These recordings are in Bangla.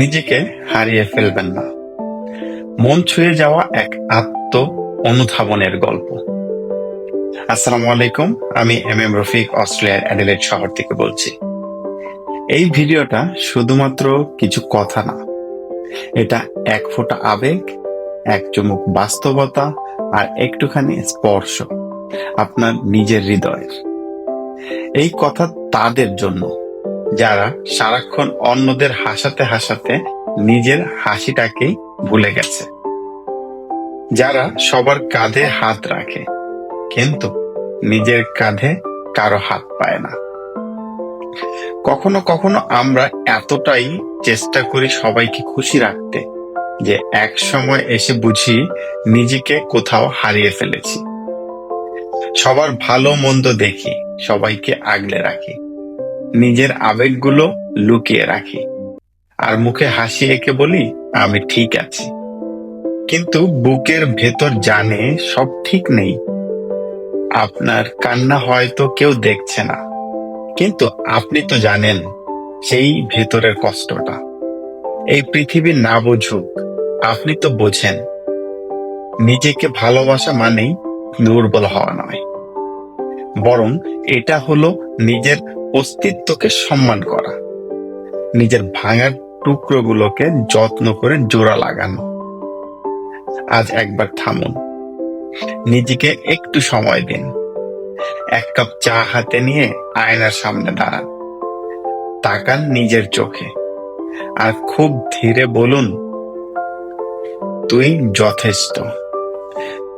নিজেকে হারিয়ে ফেলবেন না। মন ছুঁয়ে যাওয়া এক আত্ম অনুধাবনের গল্প। আসসালামু আলাইকুম, আমি এম এম রফিক, অস্ট্রেলিয়ার অ্যাডিলেড শহর থেকে বলছি। এই ভিডিওটা শুধুমাত্র কিছু কথা না, এটা এক ফোঁটা আবেগ, এক চুমুক বাস্তবতা আর একটুখানি স্পর্শ আপনার নিজের হৃদয়ের। এই কথা তাদের জন্য যারা সারাক্ষণ অন্যদের হাসাতে হাসাতে নিজের হাসিটাকেই ভুলে গেছে। যারা সবার কাঁধে হাত রাখে, কিন্তু নিজের কাঁধে কারও হাত পায় না। কখনো কখনো আমরা এতটাই চেষ্টা করি সবাইকে খুশি রাখতে যে এক সময় এসে বুঝি নিজেকে কোথাও হারিয়ে ফেলেছি। সবার ভালো মন্দ দেখি, সবাইকে আগলে রাখি। নিজের আবেগগুলো লুকিয়ে রাখি। আর মুখে হাসি এঁকে বলি, আমি ঠিক আছি। কিন্তু বুকের ভেতর জানে সব ঠিক নেই। আপনার কান্না হয়তো কেউ দেখছে না, কিন্তু আপনি তো জানেন সেই ভেতরের কষ্টটা। এই পৃথিবী না বুঝুক, আপনি তো বোঝেন। নিজেকে ভালোবাসা মানেই দুর্বল হওয়া নয়। বরং এটা হলো নিজের অস্তিত্বকে সম্মান করা। নিজের ভাঙার টুকরোগুলোকে যত্ন করে জোড়া লাগানো। আজ একবার থামুন। নিজেকে একটু সময় দিন। এক কাপ চা হাতে নিয়ে আয়নার সামনে দাঁড়ান। তাকান নিজের চোখে। আর খুব ধীরে বলুন, তুই যথেষ্ট।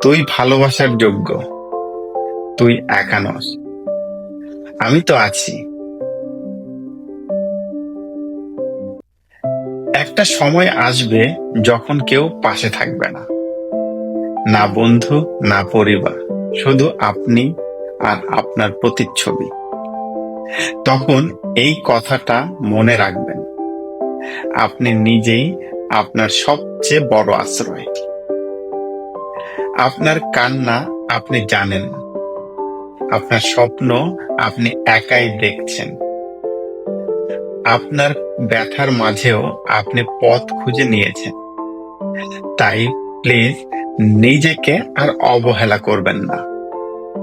তুই ভালোবাসার যোগ্য। তুই একা নস। আমি তো আছি। একটা সময় আসবে যখন কেউ পাশে থাকবে না। না বন্ধু, না পরিবার, শুধু আপনি আর আপনার প্রতিচ্ছবি। তখন এই কথাটা মনে রাখবেন। আপনি নিজেই আপনার সবচেয়ে বড় আশ্রয়। আপনার কান্না আপনি জানেন আপনার স্বপ্ন আপনি একাই দেখছেন। আপনার ব্যথার মাঝেও আপনি পথ খুঁজে নিয়েছেন। তাই প্লিজ নিজেকে আর অবহেলা করবেন না।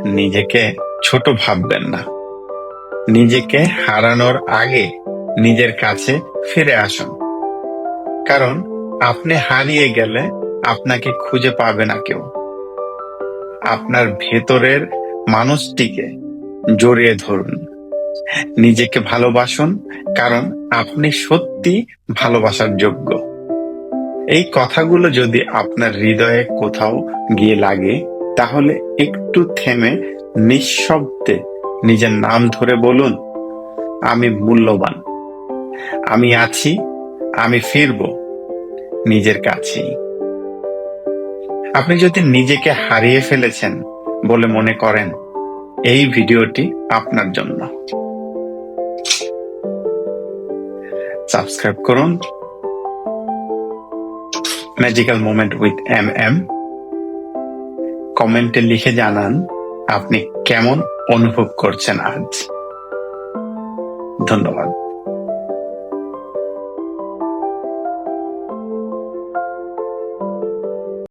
নিজেকে ছোট ভাববেন না। নিজেকে হারানোর আগে নিজের কাছে ফিরে আসুন। কারণ আপনি হারিয়ে গেলে আপনাকে খুঁজে পাবে না কেউ। আপনার ভেতরের মানুষটিকে জড়িয়ে ধরুন। নিজেকে ভালোবাসুন, কারণ আপনি সত্যি ভালোবাসার যোগ্য। এই কথাগুলো যদি আপনার হৃদয়ে কোথাও গিয়ে লাগে, তাহলে একটু থেমে নিঃশব্দে নিজের নাম ধরে বলুন, আমি মূল্যবান। আমি আছি, আমি ফিরব নিজের কাছেই। আপনি যদি নিজেকে হারিয়ে ফেলেছেন বলে মনে করেন, এই ভিডিওটি আপনার জন্য। সাবস্ক্রাইব করুন। Magical moment with M M কমেন্টে লিখে জানান আপনি কেমন অনুভব করছেন আজ। ধন্যবাদ।